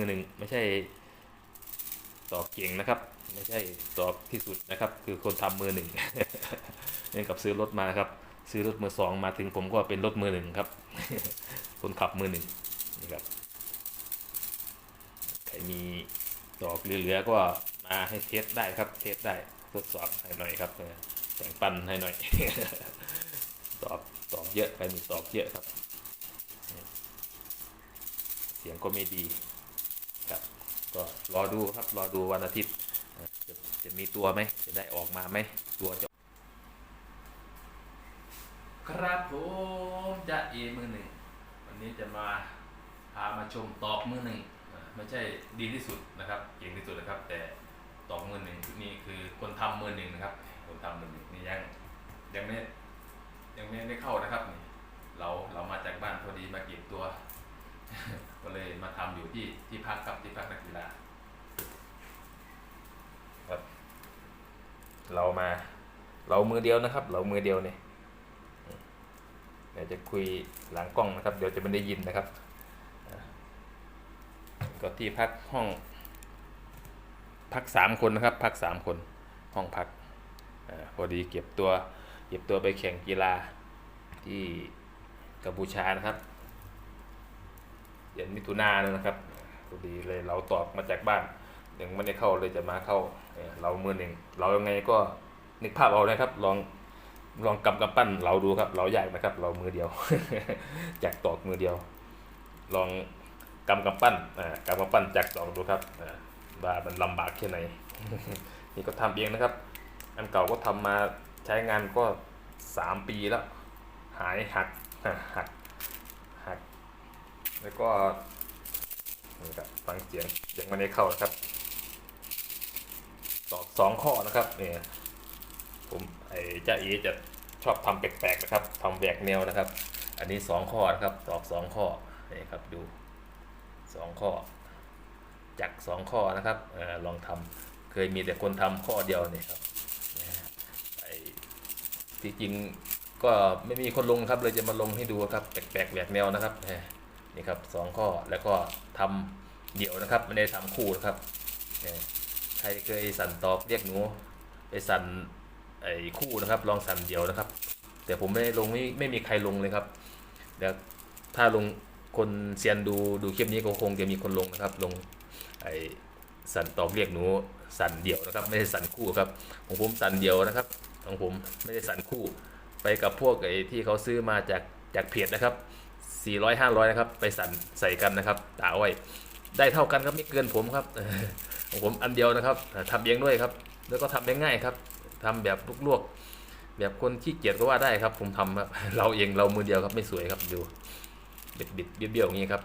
ือหนึ่งไม่ใช่ตอกเก่งนะครับ ไม่ใช่ตอกที่สุดนะครับ คือคนทำมือหนึ่งเหมือนกับซื้อรถมาครับ ซื้อรถมือสองมาถึงผมก็เป็นรถมือหนึ่งครับ คนขับมือหนึ่งนี่ครับใครมีตอกเหลือๆก็มาให้เทสได้ครับ เทสได้ทดสอบให้หน่อยครับแต่งปันให้หน่อย ตอกตอกเยอะใครมีตอกเยอะครับ เสียงก็ไม่ดี ก็รอดูครับ รอดูวันอาทิตย์ จะจะมีตัวไหม จะได้ออกมาไหม ตัวจะ ครับผมจะเอมือหนึ่ง วันนี้จะมาพามาชมตอกมือหนึ่ง ไม่ใช่ดีที่สุดนะครับ เก่งที่สุดนะครับ แต่ตอกมือหนึ่งนี่คือคนทำมือหนึ่งนะครับ คนทำมือหนึ่งนี่ยังยังไม่ยังไม่ได้เข้านะครับนี่เราเรามาจากบ้านพอดี เลยมาทำอยู่ที่ที่พักกับที่พักนักกีฬาครับเรามา เรามือเดียวนะครับ เรามือเดียวเนี่ยเดี๋ยวจะคุยหลังกล้องนะครับ เดี๋ยวจะไม่ได้ยินนะครับก็ที่พักห้อง พักสามคนนะครับ พักสามคนห้องพักอาพอดีเก็บตัว เก็บตัวไปแข่งกีฬาที่กัมพูชานะครับ ดือนมิถุนายนนะครับพอดีเลยเราตอบมาจากบ้านยังไม่ได้เข้าเลยจะมาเข้าเอ่อเรามือหนึ่งเรายังไงก็นึกภาพเอานะครับลองลองกำกำปั้นเราดูครับ เรายากนะครับ เรามือเดียวจากตอกมือเดียว ลองกำกำปั้นอ่ากำกำปั้นจากตอกดูครับอ่าว่ามันลำบากแค่ไหนนี่ก็ทำเองนะครับ อันเก่าก็ทำมาใช้งานก็สามปีแล้ว หายหักหัก แล้วก็นี่ครับฟังเสียงยังไม่ได้เข้านะครับตอกสองข้อนะครับเนี่ยผมไอ้เจ้าเอจะชอบทำแปลกๆนะครับทำแหวกแนวนะครับ อันนี้สองข้อนะครับตอกสองข้อนี่ครับดูสองข้อจักสองข้อนะครับเออลองทำเคยมีแต่คนทำข้อเดียวเนี่ยครับไอ้ที่จริงก็ไม่มีคนลงครับเลยจะมาลงให้ดูครับแปลกๆแหวกแนวนะครับ นี่ครับสองข้อแล้วก็ทำเดี่ยวนะครับไม่ได้ทำคู่นะครับใครเคยสั่นตอกเรียกหนูไปสั่นไอ้คู่นะครับ ลองสั่นเดี่ยวนะครับ แต่ผมไม่ลงไม่ไม่มีใครลงเลยครับเดี๋ยวถ้าลงคนเซียนดูดูคลิปนี้ก็คงจะมีคนลงนะครับ ลงไอ้สั่นตอกเรียกหนูสั่นเดี่ยวนะครับ ไม่ได้สั่นคู่ครับของผมสั่นเดี่ยวนะครับของผมไม่ได้สั่นคู่ ไปกับพวกไอ้ที่เขาซื้อมาจากจากเพจนะครับ 400 500 นะครับ ไปสั่นใส่กันนะครับตาอ้อยได้เท่ากันครับไม่เกินผมครับผมอันเดียวนะครับทำเองด้วยครับ แล้วก็ทำได้ง่ายครับทำแบบลวกๆแบบคนขี้เกียจก็ว่าได้ครับ ผมทำครับเราเองเรามือเดียวครับไม่สวยครับดูบิดบิดๆเบี้ยวๆอย่างนี้ครับ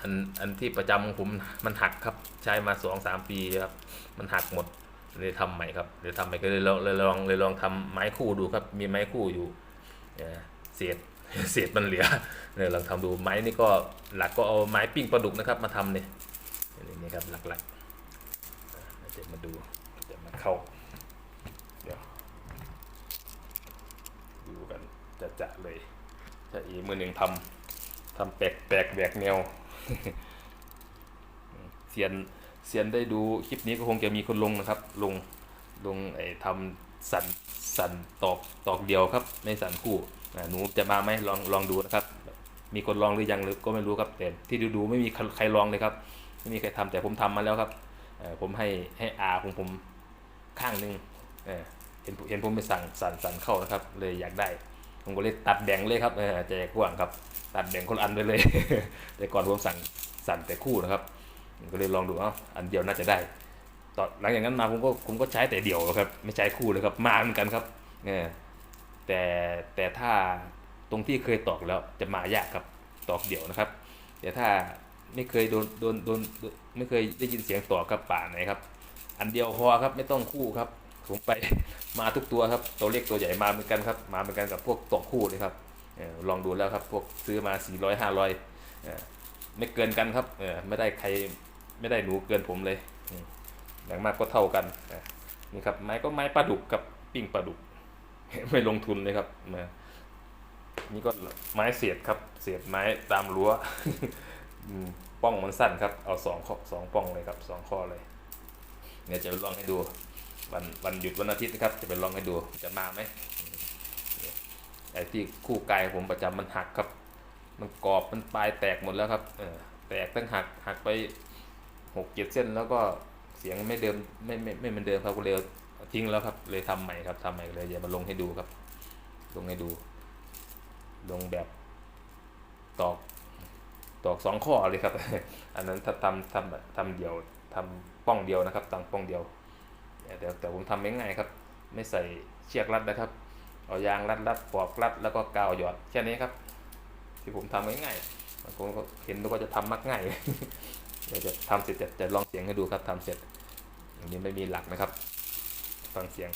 อันอันที่ประจำของผมมันหักครับใช้มาสองสามปีครับมันหักหมดเลยทำใหม่ครับเลยทำใหม่ก็เลยลองเลยลองเลยลองทำไม้คู่ดูครับ มีไม้คู่อยู่เอ่อเศษ เศษมันเหลือเนี่ยลองทำดูไม้นี่ก็หลักก็เอาไม้ปิ้งปลาดุกนะครับ มาทำเนี่ยนี่นี่ครับหลักๆอะเดี๋ยวมาดูเดี๋ยวมาเข้าเดี๋ยวดูกันจะจะๆเลยจะอีมือหนึ่งทำทำแปลกแปลกแหวกแนวเซียนเซียนได้ดูคลิปนี้ก็คงจะมีคนลงนะครับ ลงลงไอ้ทำสันสันตอกตอกเดียวครับ ไม่สันคู่ หนูจะมาไหมลองลองดูนะครับ มีคนลองหรือยังหรือก็ไม่รู้ครับแต่ที่ดูดูๆไม่มีใครลองเลยครับไม่มีใครทำแต่ผมทำมาแล้วครับเอผมให้ให้อาของผมข้างหนึงเอเห็นเห็นผมไปสั่งสั่นสั่นเข้านะครับ เลยอยากได้ ผมก็เลยตัดแบ่งเลยครับแจกกว้างครับ ตัดแบ่งคนอันไปเลย แต่ก่อนผมสั่งสั่นแต่คู่นะครับผมก็เลยลองดูเอ้าอันเดียวน่าจะได้ต่อหลังจากนั้นมาผมก็ผมก็ใช้แต่เดี่ยวครับ ไม่ใช้คู่เลยครับ มาเหมือนกันครับเออ แต่แต่ถ้าตรงที่เคยตอกแล้วจะมายากครับตอกเดี่ยวนะครับ แต่ถ้าไม่เคยโดนโดนโดนไม่เคยได้ยินเสียงตอกครับป่าไหนครับ อันเดียวพอครับไม่ต้องคู่ครับผมไปมาทุกตัวครับตัวเล็กตัวใหญ่มาเหมือนกันครับ มาเหมือนกันกับพวกตอกคู่เลยครับออลองดูแล้วครับพวกซื้อมา 400 500เออไม่เกินกันครับเออไม่ได้ใครไม่ได้หนูเกินผมเลยอย่างมากก็เท่ากันนี่ครับไม้ก็ไม้ปลาดุกกับปิ้งปลาดุก ไม่ลงทุนเลยครับมานี่ก็ไม้เสียดครับ เสียดไม้ตามรั้วป้องมันสั้นครับ เอาสองข้อสองป้องเลยครับสองข้อเลยเนี่ยจะลองให้ดู วันวันหยุดวันอาทิตย์นะครับ จะไปลองให้ดูจะมาไหมเนี่ยไอ้ที่คู่กายผมประจำมันหักครับ มันกรอบมันปลายแตกหมดแล้วครับเออแตกตั้งหักหักไปหกเจ็ดเส้นแล้วก็เสียงไม่เดิมไม่ไม่ไม่เหมือนเดิมครับก็เลยเอา ทิ้งแล้วครับ เลยทำใหม่ครับทำใหม่เลยอย่ามาลงให้ดูครับ ลงให้ดู ลงแบบตอกตอกสองข้อเลยครับ อันนั้นถ้าทำทำทำเดียวทำป้องเดียวนะครับตั้งป้องเดียวเดี๋ยวแต่ผมทำง่ายๆครับ ไม่ใส่เชือกรัดนะครับ เอายางรัดรัดปอกรัดแล้วก็กาวหยอดแค่นี้ครับ ที่ผมทำง่ายๆบางคนก็เห็นแล้วก็จะทำมักง่ายเดี๋ยวจะทำเสร็จจะจะลองเสียงให้ดูครับทำเสร็จอันนี้ไม่มีหลักนะครับ ฟังเสียง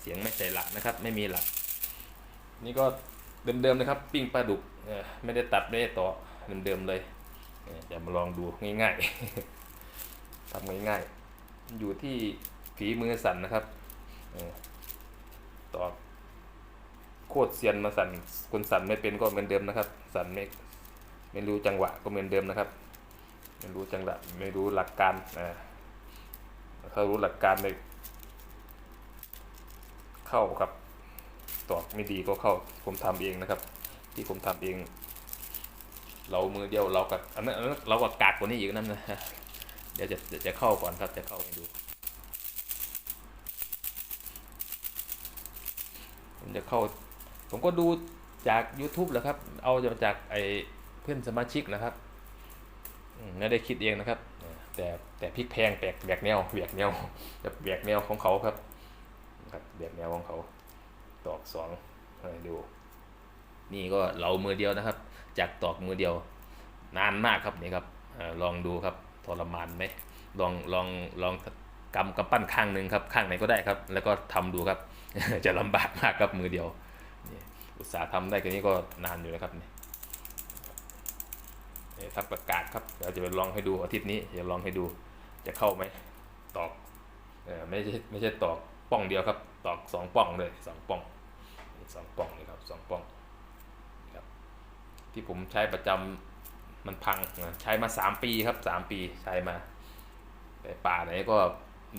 เสียงไม่ใส่หลักนะครับ ไม่มีหลัก นี่ก็เดิมๆนะครับ ปิ้งปลาดุกไม่ได้ตัดไม่ได้ต่อเดิมๆเลยเออเดี๋ยวมาลองดูง่ายๆทำง่ายๆ อยู่ที่ฝีมือสั่นนะครับต่อโคตรเซียนมาสั่นคนสั่นไม่เป็นก็เหมือนเดิมนะครับ สั่นไม่ไม่รู้จังหวะก็เหมือนเดิมนะครับ ไม่รู้จังหวะไม่รู้หลักการอ่าถ้ารู้หลักการในเข้าครับตอกไม่ดีก็เข้าผมทำเองนะครับ ที่ผมทำเอง เรามือเดียวเรากับอันนั้นเรากับกากกว่านี้อีกนั่นนะเดี๋ยวจะจะเข้าก่อนครับจะเข้าให้ดูผมจะเข้า ผมก็ดูจาก YouTube แหละครับ เอาจากไอเพื่อนสมาชิกนะครับ ไม่ได้คิดเองนะครับ แต่แต่พริกแพงแปลกแบกแนวแบกแนวจะแบกแนวของเขาครับครับแบกแนวของเขาตอกสองให้ดู นี่ก็เรามือเดียวนะครับ จากตอกมือเดียว นานมากครับนี่ครับอลองดูครับทรมานไหมลองลองลองกำกำปั้นข้างหนึ่งครับข้างไหนก็ได้ครับ แล้วก็ทำดูครับ จะลำบากมากครับมือเดียวนี่อุตสาห์ทำได้แค่นี้ก็นานอยู่นะครับนี่นี่ ทับประกาศครับเดี๋ยวจะไปลองให้ดูอาทิตย์นี้จะลองให้ดูจะเข้าไหมตอกเออไม่ใช่ไม่ใช่ตอกป้องเดียวครับ ตอกสองป้องเลยสองป้องสองป้องเลยครับสองป้องครับที่ผมใช้ประจำมันพังนะใช้มาสามปีครับสามปีใช้มาแต่ป่าไหนก็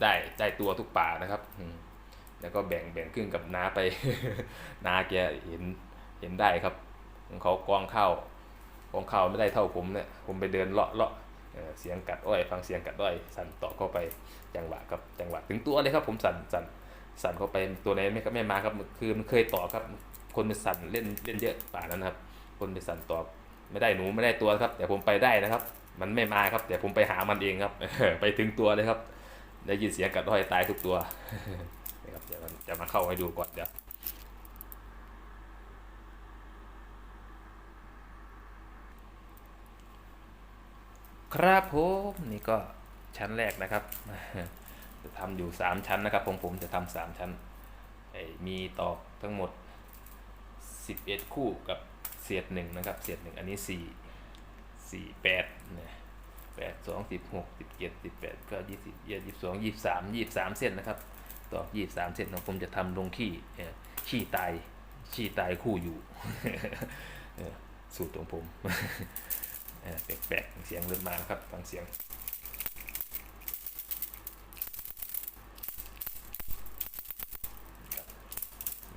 ได้ได้ตัวทุกป่านะครับอืมแล้วก็แบ่งแบ่งครึ่งกับน้าไป น้าแกเห็นเห็นได้ครับ ของเขากองข้าว กองข้าวไม่ได้เท่าผมเนี่ยผมไปเดินเลาะเลาะเสียงกัดอ้อย ฟังเสียงกัดอ้อย สั่นต่อเข้าไปจังหวะกับจังหวะถึงตัวเลยครับผมสั่นสั่นสั่นเข้าไปตัวไหนไม่ไม่มาครับคือมันเคยต่อครับ คนไปสั่นเล่นเล่นเยอะป่านั้นะครับ คนไปสั่นต่อไม่ได้หนูไม่ได้ตัวครับ แต่ผมไปได้นะครับ มันไม่มาครับแต่ผมไปหามันเองครับ ไปถึงตัวเลยครับ ได้ยินเสียงกัดอ้อยตายทุกตัวนะครับเดี๋ยวจะมาเข้าให้ดูก่อนเดี๋ยว ครับผมนี่ก็ชั้นแรกนะครับ จะทำอยู่สามชั้นนะครับผมผมจะทำสามชั้นมีตอกทั้งหมด 11 คู่กับเศษหนึ่งนะครับเศษหนึ่งอันนี้สี่สี่แปดนะแปดสองสิบหกสิบเจ็ดสิบแปดก็ยี่สิบยี่สิบสองยี่สิบสามยี่สิบสามเส้นนะครับต่อยี่สิบสามเส้นของผมจะทำลงขี้ขี้ตายขี้ตายคู่อยู่สูตรของผม แปลกๆเสียงเริ่มมานะครับฟังเสียง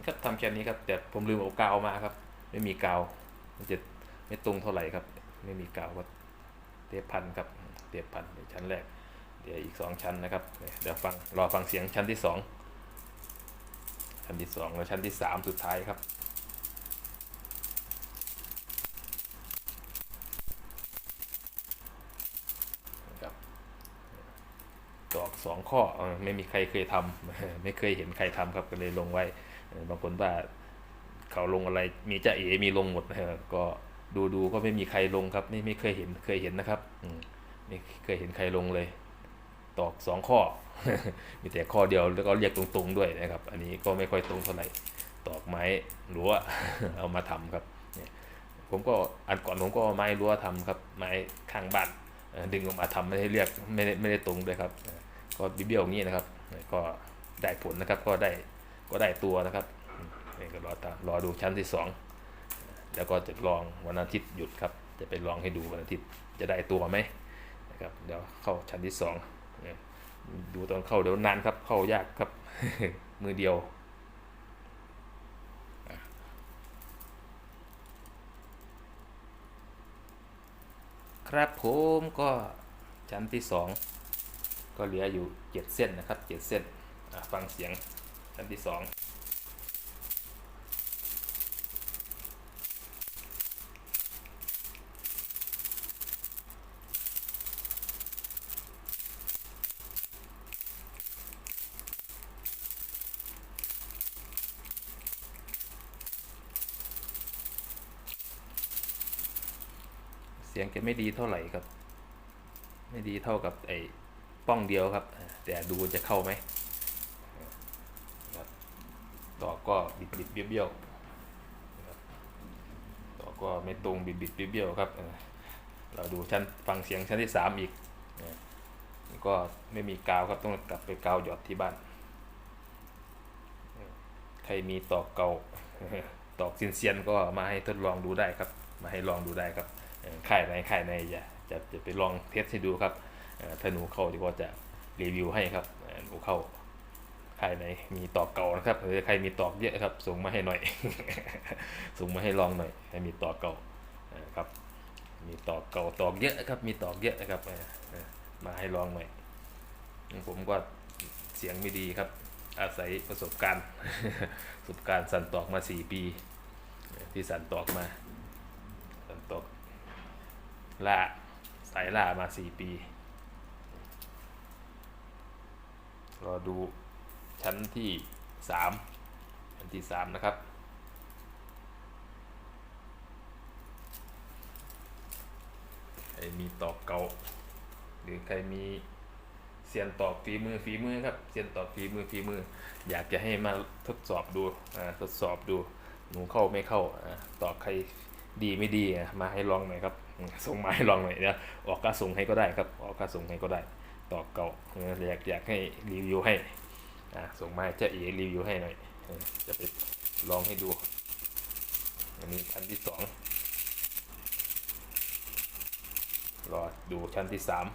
ครับทำแค่นี้ครับแต่ผมลืมเอากาวมาครับ ไม่มีกาวมันจะไม่ตรงเท่าไหร่ครับ ไม่มีกาวก็เทปพันครับเทปพันในชั้นแรก เดี๋ยวอีกสองชั้นนะครับ เดี๋ยวฟังรอฟังเสียงชั้นที่สองชั้นที่สองแล้วชั้นที่สามสุดท้ายครับตอกสอง ข้อไม่มีใครเคยทำไม่เคยเห็นใครทำครับก็เลยลงไว้บางคนว่าเขาลงอะไรมีจ้าเอมีลงหมดก็ดูดูก็ไม่มีใครลงครับไม่ไม่เคยเห็นเคยเห็นนะครับอไม่เคยเห็นใครลงเลย ตอกสองข้อ มีแต่ข้อเดียวแล้วก็เรียกตรงๆด้วยนะครับ อันนี้ก็ไม่ค่อยตรงเท่าไหร่ตอกไม้รั้วเอามาทำครับผมก็อันก่อนผมก็ไม้รั้วทำครับไม้ข้างบ้านดึงออกมาทำไม่ได้เรียกไม่ได้ไม่ได้ตรงด้วยครับ ก็บิเบี้ยวอย่างนี้นะครับ ก็ได้ผลนะครับก็ได้ก็ได้ตัวนะครับนี่ก็รอตารอดูชั้นที่สองแล้วก็จะลองวันอาทิตย์หยุดครับ จะไปลองให้ดูวันอาทิตย์จะได้ตัวไหมนะครับเดี๋ยวเข้าชั้นที่สองเนี่ยดูตอนเข้าเดี๋ยวนานครับเข้ายากครับมือเดียวครับผมก็ชั้นที่สอง ก็เหลืออยู่เจ็ดเส้นนะครับเจ็ดเส้นฟังเสียงชั้นที่สองเสียงจะไม่ดีเท่าไหร่ครับ ไม่ดีเท่ากับไอ ป้องเดียวครับ แต่ดูจะเข้าไหมต่อก็บิดบิดเบี้ยวเบี้ยวต่อก็ไม่ตรงบิดบิดเบี้ยวเบี้ยวครับ เราดูชั้นฟังเสียงชั้นที่สามอีกก็ไม่มีกาวครับต้องกลับไปกาวหยอดที่บ้าน ใครมีตอกเกาตอกเซียนๆก็มาให้ทดลองดูได้ครับ มาให้ลองดูได้ครับเอ่ายไหนค่ายไหนจะจะจะไปลองเทสให้ดูครับ ถ้าหนูเข้าดีก็จะรีวิวให้ครับหนูเข้าใค่ายไหนมีตอกเก่านะครับหรือใครมีตอกเยอะครับส่งมาให้หน่อย ส่งมาให้ลองหน่อยให้มีตอกเก่าครับ มีตอกเก่าตอกเยอะครับ มีตอกเยอะนะครับมาให้ลองหน่อยผมก็เสียงไม่ดีครับ อาศัยประสบการณ์ ประสบการณ์สั่นตอกมาสี่ปี ที่สั่นตอกมา สั่นตอกล่าสายล่ามาสี่ปี รอดูชั้นที่สามชั้นที่สามนะครับ ใครมีตอกเกาหรือใครมีเซียนตอกฝีมือฝีมือครับเซียนตอกฝีมือฝีมือ อยากจะให้มาทดสอบดูอ่าทดสอบดูหนูเข้าไม่เข้าอ่าตอกใครดีไม่ดีมาให้ลองหน่อยครับส่งมาให้ลองหน่อยนะออกค่าส่งให้ก็ได้ครับออกค่าส่งให้ก็ได้ ตอกเก่าเอยากอยากให้รีวิวให้อ่าส่งมาเจ้าเอรีวิวให้หน่อยจะไปลองให้ดู อันนี้ชั้นที่สองรอดูชั้นที่สาม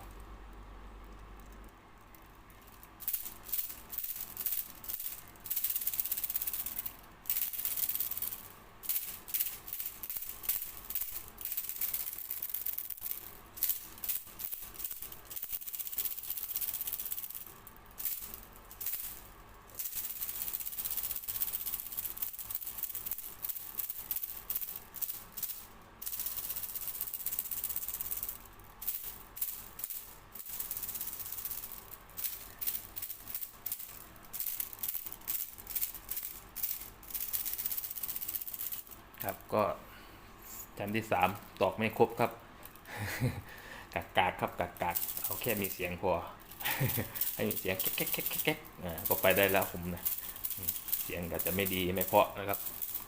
ครับ ก็ชั้นที่สามตอกไม่ครบครับ กากกาครับกากกาเอาแค่มีเสียงพอ ให้มีเสียงแก๊กแก๊กแก๊กอ่าก็ไปได้แล้วผมนะ เสียงก็จะไม่ดีไม่เพาะนะครับ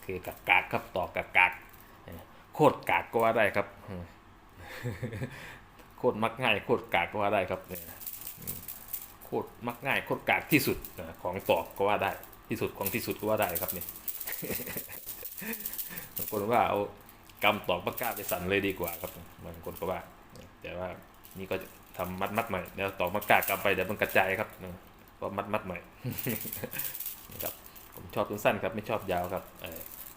คือกากกาครับตอกกากกาโคตรกากก็ว่าได้ครับโคตรมักง่ายโคตรกากก็ว่าได้ครับเนี่ยโคตรมักง่ายโคตรกากที่สุดของตอกก็ว่าได้ที่สุดของที่สุดก็ว่าได้ครับเนี่ยางคนว่าเอากำตอกปากกาไปสั่นเลยดีกว่าครับบางคนก็ว่า แต่ว่านี่ก็จะทำมัดมัดๆหน่แล้วตอกปากกากำไปเดี๋ยวมันกระจายครับก็มัดมัดๆหน่นะครับผมชอบสั้นๆครับไม่ชอบยาวครับ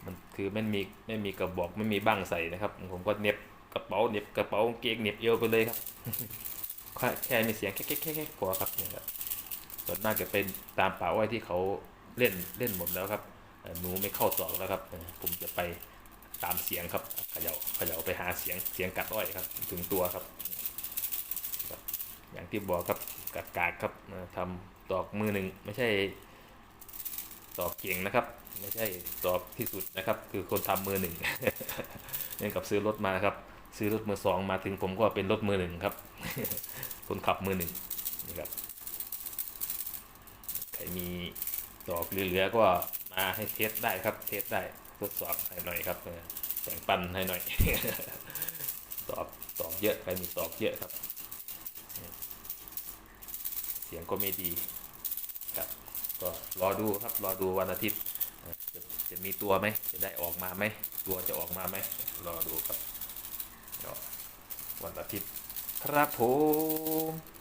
มันคือไม่มีไม่มีกระบอกไม่มีบ้างใส่นะครับ ผมก็เน็บกระเป๋าเน็บกระเป๋ากางเกงเน็บเอวไปเลยครับแค่แค่มีเสียงแค่แค่แค่พอครับเนี่ยครับส่วนมากจะเป็นตามป่าอ้อยที่เขาเล่นเล่นหมดแล้วครับหนูไม่เข้าตอกแล้วครับ ผมจะไป ตามเสียงครับเขย่าเขย่าไปหาเสียงเสียงกัดอ้อยครับ ถึงตัวครับ อย่างที่บอกครับกัดกากครับเอ่อทำตอกมือหนึ่งไม่ใช่ตอกเก่งนะครับ ไม่ใช่ตอกที่สุดนะครับ คือคนทำมือหนึ่งเหมือนกับซื้อรถมาครับ ซื้อรถมือสองมาถึงผมก็เป็นรถมือหนึ่งครับ คนขับมือหนึ่งนี่ครับใครมีดอกเหลือๆก็มาให้เทสได้ครับเทสได้ ทดสอบให้หน่อยครับเออแบ่งปันให้หน่อย ตอบตอบเยอะใครมีตอบเยอะครับ เสียงก็ไม่ดีครับก็รอดูครับรอดูวันอาทิตย์จะจะมีตัวไหมจะได้ออกมาไหมตัวจะออกมาไหมรอดูครับวันอาทิตย์ครับผม